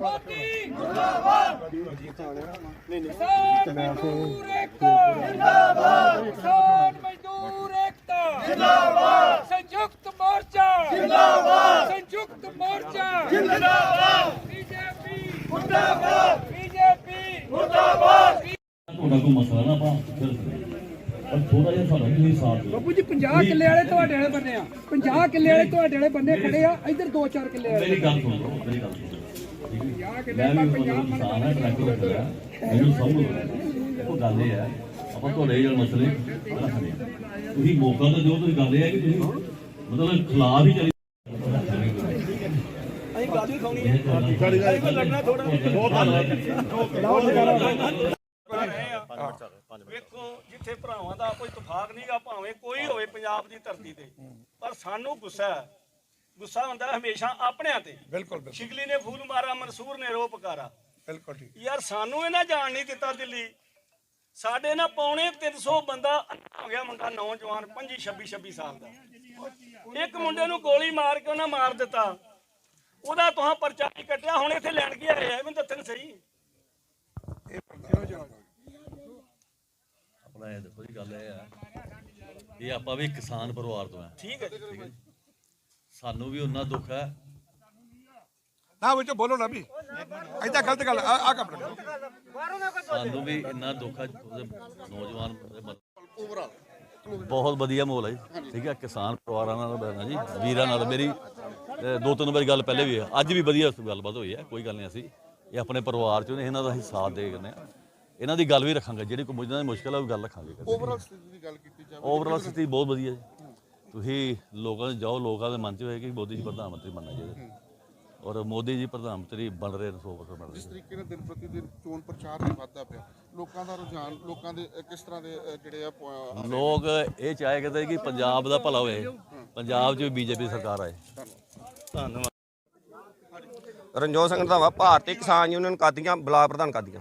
ਮੋਦੀ ਮੁਰਦਾਬਾਦ ਕਿਸਾਨ ਮਜ਼ਦੂਰ ਏਕਤਾ ਜਿੰਦਾਬਾਦ ਕਿਸਾਨ ਮਜ਼ਦੂਰ ਏਕਤਾ ਜਿੰਦਾਬਾਦ ਸੰਯੁਕਤ ਮੋਰਚਾ ਜਿੰਦਾਬਾਦ ਸੰਯੁਕਤ ਮੋਰਚਾ ਜਿੰਦਾਬਾਦ ਬੀਜੇਪੀ ਮੁਰਦਾਬਾਦ ਬੀਜੇਪੀ ਮੁਰਦਾਬਾਦ ਤੁਹਾਡਾ ਕੋਈ ਮਸਲਾ ਨਾ ਆਪਾਂ ਪਰ ਥੋੜਾ ਜਿਹਾ ਸਾਡਾ ਵੀ ਸਾਥ ਦਿਓ ਬਾਪੂ ਜੀ 50 ਕਿੱਲੇ ਵਾਲੇ ਤੁਹਾਡੇ ਵਾਲੇ ਬੰਨੇ ਆ 50 ਕਿੱਲੇ ਵਾਲੇ ਤੁਹਾਡੇ ਵਾਲੇ ਬੰਨੇ ਖੜੇ ਆ ਇੱਧਰ 2-4 ਕਿੱਲੇ ਵਾਲੇ ਮੇਰੀ ਗੱਲ ਸੁਣ ਲਓ ਮੇਰੀ ਗੱਲ ਸੁਣ ਮੈਂ ਵੀ ਤੁਹਾਨੂੰ ਕਿਸਾਨ ਹੈ ਟਰੈਕਟਰ ਰੱਖਦਾ ਮੈਨੂੰ ਸਭ ਨੂੰ ਪਤਾ। ਉਹ ਗੱਲ ਇਹ ਹੈ ਆਪਾਂ ਤੁਹਾਡੇ ਜਿਹੜੇ ਮਸਲੇ ਰੱਖਦੇ ਹਾਂ ਤੁਸੀਂ ਮੌਕਾ ਤਾਂ ਦਿਓ ਤੁਸੀਂ ਗੱਲ ਇਹ ਹੈ ਕਿ ਤੁਸੀਂ ਮਤਲਬ ਖਿਲਾਫ ਹੀ ਚਲੀ ਵੇਖੋ ਜਿੱਥੇ ਭਰਾਵਾਂ ਦਾ ਕੋਈ ਇਤਫਾਕ ਨਹੀਂਗਾ ਭਾਵੇਂ ਕੋਈ ਹੋਵੇ ਪੰਜਾਬ ਦੀ ਧਰਤੀ ਤੇ ਪਰ ਸਾਨੂੰ ਗੁੱਸਾ ਹੈ ਗੁੱਸਾ ਹੁੰਦਾ ਹਮੇਸ਼ਾ ਆਪਣਿਆਂ ਤੇ। ਬਿਲਕੁਲ ਸ਼ਿਗਲੀ ਨੇ ਫੂਲ ਮਾਰਾ ਮਨਸੂਰ ਨੇ ਰੋਪ ਪੁਕਾਰਾ ਬਿਲਕੁਲ ਠੀਕ। ਯਾਰ ਸਾਨੂੰ ਇਹਨਾਂ ਜਾਣ ਨਹੀਂ ਦਿੱਤਾ ਦਿੱਲੀ। ਸਾਡੇ ਨਾਲ ਪੌਣੇ 300 ਬੰਦਾ ਹੋ ਗਿਆ ਮੁੰਡਾ ਨੌਜਵਾਨ 25 26 26 ਸਾਲ ਦਾ। ਇੱਕ ਮੁੰਡੇ ਨੂੰ ਗੋਲੀ ਮਾਰ ਕੇ ਉਹਨਾਂ ਮਾਰ ਦਿੱਤਾ। ਉਹਦਾ ਤੁਹਾਂ ਪਰਚਾ ਨਹੀਂ ਕੱਟਿਆ ਹੁਣ ਇੱਥੇ ਲੈਣ ਕੀ ਆਏ ਆ ਮੈਨੂੰ ਦੱਸਣ ਸਹੀ। ਆਪਣਾ ਇਹ ਦੇਖੋ ਜੀ ਗੱਲ ਇਹ ਹੈ ਇਹ ਆਪਾਂ ਵੀ ਕਿਸਾਨ ਪਰਿਵਾਰ ਤੋਂ ਹੈ ਠੀਕ ਹੈ ਜੀ। ਸਾਨੂੰ ਵੀ ਉਹਨਾਂ ਦੁੱਖ ਹੈ। ਨਾ ਵਿੱਚ ਬੋਲੋ ਨਾ ਵੀ। ਐਦਾਂ ਗਲਤ ਗੱਲ ਆ ਆ ਕੰਮ ਸਾਨੂੰ ਵੀ ਇੰਨਾ ਦੁੱਖ ਹੈ ਨੌਜਵਾਨ ਬਹੁਤ ਵਧੀਆ ਮਾਹੌਲ ਹੈ। ਠੀਕ ਹੈ ਕਿਸਾਨ ਪਰਿਵਾਰਾਂ ਨਾਲ ਬਣਾ ਜੀ ਵੀਰਾਂ ਨਾਲ। ਮੇਰੀ ਦੋ ਤਿੰਨ ਵਾਰੀ ਗੱਲ ਪਹਿਲੇ ਵੀ ਹੈ। ਅੱਜ ਵੀ ਵਧੀਆ ਗੱਲਬਾਤ ਹੋਈ ਹੈ ਕੋਈ ਗੱਲ ਨਹੀਂ ਅਸੀਂ। ਇਹ ਆਪਣੇ ਪਰਿਵਾਰ ਚੋਂ ਨੇ ਇਹਨਾਂ ਦਾ ਅਸੀਂ ਸਾਥ ਦੇ ਗਏ ਆ ਇਹਨਾਂ ਦੀ ਗੱਲ ਵੀ ਰੱਖਾਂਗੇ ਜਿਹੜੀ ਕੋਈ ਮੁਝਦਾਂ ਦੀ ਮੁਸ਼ਕਲ ਹੈ ਉਹ ਗੱਲ ਰੱਖਾਂਗੇ। ਓਵਰਆਲ ਸਥਿਤੀ ਦੀ ਗੱਲ ਕੀਤੀ ਜਾਵੇ। ਓਵਰਆਲ ਸਥਿਤੀ ਬਹੁਤ ਵਧੀਆ ਜੀ। ਤੁਸੀਂ ਲੋਕਾਂ ਦੇ ਜਾਓ ਲੋਕਾਂ ਦੇ ਮਨ 'ਚ ਹੋਏ ਕਿ ਮੋਦੀ ਜੀ ਪ੍ਰਧਾਨ ਮੰਤਰੀ ਬਣਨਾ ਚਾਹੀਦਾ। ਔਰ ਮੋਦੀ ਜੀ ਪ੍ਰਧਾਨ ਮੰਤਰੀ ਬਣ ਰਹੇ ਨੇ 100% ਬਣ ਰਹੇ ਜਿਸ ਤਰੀਕੇ ਨਾਲ ਦਿਨ ਪ੍ਰਤੀ ਦਿਨ ਚੋਣ ਪ੍ਰਚਾਰ ਵੀ ਵੱਧਦਾ ਪਿਆ। ਲੋਕਾਂ ਦਾ ਰੁਝਾਨ ਲੋਕਾਂ ਦੇ ਕਿਸ ਤਰ੍ਹਾਂ ਦੇ ਜਿਹੜੇ ਆ ਪ- ਲੋਕ ਇਹ ਚਾਹੇ ਕਰਦੇ ਕਿ ਪੰਜਾਬ ਦਾ ਭਲਾ ਹੋਏ ਪੰਜਾਬ 'ਚ ਵੀ ਬੀਜੇਪੀ ਸਰਕਾਰ ਆਏ। ਰਣਜੋਤ ਸਿੰਘ ਰੰਧਾਵਾ ਭਾਰਤੀ ਕਿਸਾਨ ਯੂਨੀਅਨ ਕਾਦੀਆਂ ਬਲਾਕ ਪ੍ਰਧਾਨ ਕਾਦੀਆਂ।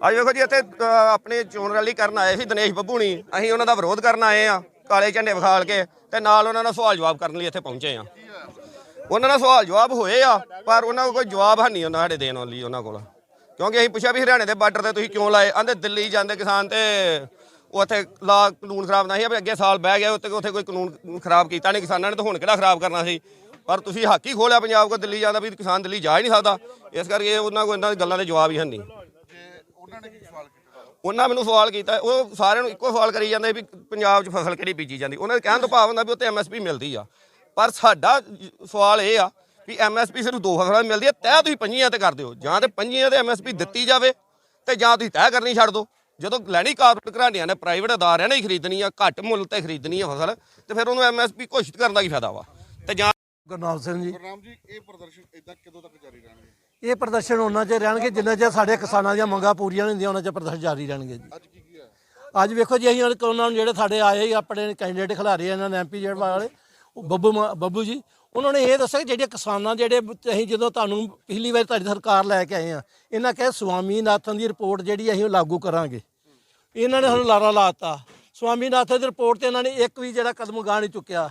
ਅੱਜ ਵੇਖੋ ਜੀ ਇੱਥੇ ਅ, ਆਪਣੇ ਚੋਣ ਰੈਲੀ ਕਰਨ ਆਏ ਸੀ ਦਿਨੇਸ਼ ਬੱਬੂਣੀ ਅਸੀਂ ਉਹਨਾਂ ਦਾ ਵਿਰੋਧ ਕਰਨ ਆਏ ਆ। ਕਾਲੇ ਝੰਡੇ ਵਿਖਾਲ ਕੇ ਤੇ ਨਾਲ ਉਹਨਾਂ ਨਾਲ ਸਵਾਲ ਜਵਾਬ ਕਰਨ ਲਈ ਇੱਥੇ ਪਹੁੰਚੇ ਆ। ਉਹਨਾਂ ਨਾਲ ਸਵਾਲ ਜਵਾਬ ਹੋਏ ਆ, ਪਰ ਉਹਨਾਂ ਕੋਲ ਕੋਈ ਜਵਾਬ ਹੈ ਨਹੀਂ ਉਹਨਾਂ ਸਾਡੇ ਦੇਣ ਲਈ ਉਹਨਾਂ ਕੋਲ। ਕਿਉਂਕਿ ਅਸੀਂ ਪੁੱਛਿਆ ਵੀ ਹਰਿਆਣੇ ਦੇ ਬਾਰਡਰ ਤੇ ਤੁਸੀਂ ਕਿਉਂ ਲਾਏ? ਆਂਦੇ ਦਿੱਲੀ ਜਾਂਦੇ ਕਿਸਾਨ ਤੇ ਉੱਥੇ ਲਾ ਕਾਨੂੰਨ ਖਰਾਬ ਨਹੀਂ ਆ ਵੀ ਅੱਗੇ ਸਾਲ ਬਹਿ ਗਿਆ ਉੱਥੇ ਉੱਥੇ ਕੋਈ ਕਾਨੂੰਨ ਖਰਾਬ ਕੀਤਾ ਨਹੀਂ, ਕਿਸਾਨਾਂ ਨੇ ਤਾਂ ਹੁਣ ਕਿਹੜਾ ਖਰਾਬ ਕਰਨਾ ਸੀ? ਪਰ ਤੁਸੀਂ ਹੱਕ ਹੀ ਖੋਲਿਆ ਪੰਜਾਬ ਕੋ ਦਿੱਲੀ ਜਾਂਦਾ ਵੀ ਕਿਸਾਨ ਦਿੱਲੀ ਜਾ ਹੀ ਨਹੀਂ ਸਕਦਾ। ਇਸ ਕਰਕੇ ਉਹਨਾਂ ਕੋਲ ਇਹਨਾਂ ਦੀ ਗੱਲਾਂ ਦੇ ਜਵਾਬ ਹੀ ਹੈ ਨਹੀਂ। ਉਹਨਾਂ ਨੇ ਕੀ ਸਵਾਲ ਉਹਨਾਂ ਮੈਨੂੰ ਸਵਾਲ ਕੀਤਾ, ਉਹ ਸਾਰਿਆਂ ਨੂੰ ਇੱਕੋ ਸਵਾਲ ਕਰੀ ਜਾਂਦੇ ਵੀ ਪੰਜਾਬ 'ਚ ਫਸਲ ਕਿਹੜੀ ਬੀਜੀ ਜਾਂਦੀ? ਉਹਨਾਂ ਦੇ ਕਹਿਣ ਤੋਂ ਭਾਵ ਹੁੰਦਾ ਵੀ ਉੱਤੇ ਐਮਐਸਪੀ ਮਿਲਦੀ ਆ। ਪਰ ਸਾਡਾ ਸਵਾਲ ਇਹ ਆ ਵੀ ਐਮਐਸਪੀ ਸਿਰਫ ਦੋ ਫਸਲਾਂ ਮਿਲਦੀ ਹੈ ਤੈਅ ਤੁਸੀਂ ਪੰਜੀਆਂ ਤੇ ਕਰ ਦਿਓ। ਜਾਂ ਤੇ ਪੰਜੀਆਂ ਤੇ ਐਮਐਸਪੀ ਦਿੱਤੀ ਜਾਵੇ ਤੇ ਜਾਂ ਤੁਸੀਂ ਤੈਅ ਕਰਨੀ ਛੱਡ ਦਿਓ। ਜਦੋਂ ਲੈਣੀ ਕਾਰਪੋਰੇਟ ਘਰਾਣਿਆਂ ਨੇ ਪ੍ਰਾਈਵੇਟ ਅਦਾਰਿਆਂ ਨੇ ਹੀ ਖਰੀਦਣੀ ਆ, ਘੱਟ ਮੁੱਲ ਤੇ ਖਰੀਦਣੀ ਆ ਫਸਲ, ਤੇ ਫਿਰ ਉਹਨੂੰ ਐਮਐਸਪੀ ਘੋਸ਼ਿਤ ਕਰਨ ਦਾ ਕੀ ਫਾਇਦਾ ਵਾ? ਤੇ ਜਾਂ ਗੁਰਨਾਮ ਸਿੰਘ ਜੀ। ਗੁਰਨਾਮ ਜੀ ਇਹ ਪ੍ਰਦਰਸ਼ਨ ਇਦਾਂ ਕਦੋਂ ਤੱਕ ਜਾਰੀ ਰਹਿਣਗੇ? ਇਹ ਪ੍ਰਦਰਸ਼ਨ ਉਹਨਾਂ ਚਿਰ ਰਹਿਣਗੇ ਜਿੰਨਾ ਚਿਰ ਸਾਡੇ ਕਿਸਾਨਾਂ ਦੀਆਂ ਮੰਗਾਂ ਪੂਰੀਆਂ ਨਹੀਂ ਹੁੰਦੀਆਂ ਉਹਨਾਂ ਚਿਰ ਪ੍ਰਦਰਸ਼ਨ ਜਾਰੀ ਰਹਿਣਗੇ ਜੀ। ਅੱਜ ਕੀ ਕੀ ਹੈ ਅੱਜ ਵੇਖੋ ਜੀ ਅਸੀਂ ਉਹਨਾਂ ਨੂੰ ਜਿਹੜੇ ਸਾਡੇ ਆਏ ਆਪਣੇ ਕੈਂਡੀਡੇਟ ਖਿਲਾਰੇ ਇਹਨਾਂ ਨੇ ਐਮਪੀ ਜਿਹੜੇ ਵਾਲੇ ਉਹ ਬੱਬੂ ਬੱਬੂ ਜੀ ਉਹਨਾਂ ਨੇ ਇਹ ਦੱਸਿਆ ਕਿ ਜਿਹੜੇ ਕਿਸਾਨਾਂ ਜਿਹੜੇ ਅਸੀਂ ਜਦੋਂ ਤੁਹਾਨੂੰ ਪਿਛਲੀ ਵਾਰ ਤੁਹਾਡੀ ਸਰਕਾਰ ਲੈ ਕੇ ਆਏ ਆ ਇਹਨਾਂ ਕਹੇ ਸਵਾਮੀਨਾਥਨ ਦੀ ਰਿਪੋਰਟ ਜਿਹੜੀ ਅਸੀਂ ਉਹ ਲਾਗੂ ਕਰਾਂਗੇ। ਇਹਨਾਂ ਨੇ ਸਾਨੂੰ ਲਾਰਾ ਲਾਤਾ ਸਵਾਮੀਨਾਥਨ ਦੀ ਰਿਪੋਰਟ ਤੇ ਇਹਨਾਂ ਨੇ ਇੱਕ ਵੀ ਜਿਹੜਾ ਕਦਮ ਗਾਹ ਨਹੀਂ ਚੁੱਕਿਆ।